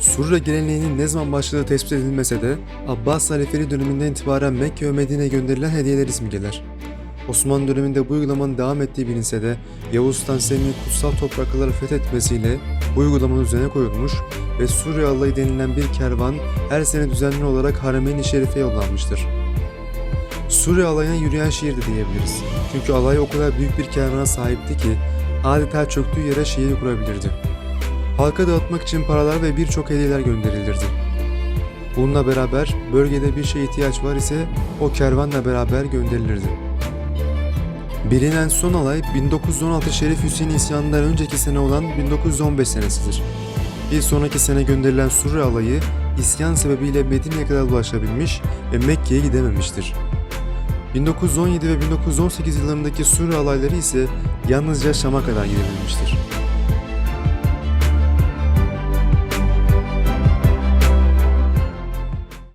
Surre geleneğinin ne zaman başladığı tespit edilmese de Abbas halifeli döneminden itibaren Mekke ve Medine'ye gönderilen hediyeler ismi gelir. Osmanlı döneminde bu uygulamanın devam ettiği bilinse de Yavuz Sultan Selim'in kutsal toprakları fethetmesiyle bu uygulamanın üzerine koyulmuş ve Suriye alayı denilen bir kervan her sene düzenli olarak Haremeyn-i Şerif'e yollanmıştır. Suriye alayına yürüyen de diyebiliriz. Çünkü alay o kadar büyük bir kervana sahipti ki adeta çöktüğü yere şehir kurabilirdi. Halka dağıtmak için paralar ve birçok hediyeler gönderilirdi. Bununla beraber bölgede bir şeye ihtiyaç var ise o kervanla beraber gönderilirdi. Bilinen son alay 1916 Şerif Hüseyin isyanından önceki sene olan 1915 senesidir. Bir sonraki sene gönderilen Surre alayı isyan sebebiyle Medine'ye kadar ulaşabilmiş ve Mekke'ye gidememiştir. 1917 ve 1918 yıllarındaki Surre alayları ise yalnızca Şam'a kadar gidebilmiştir.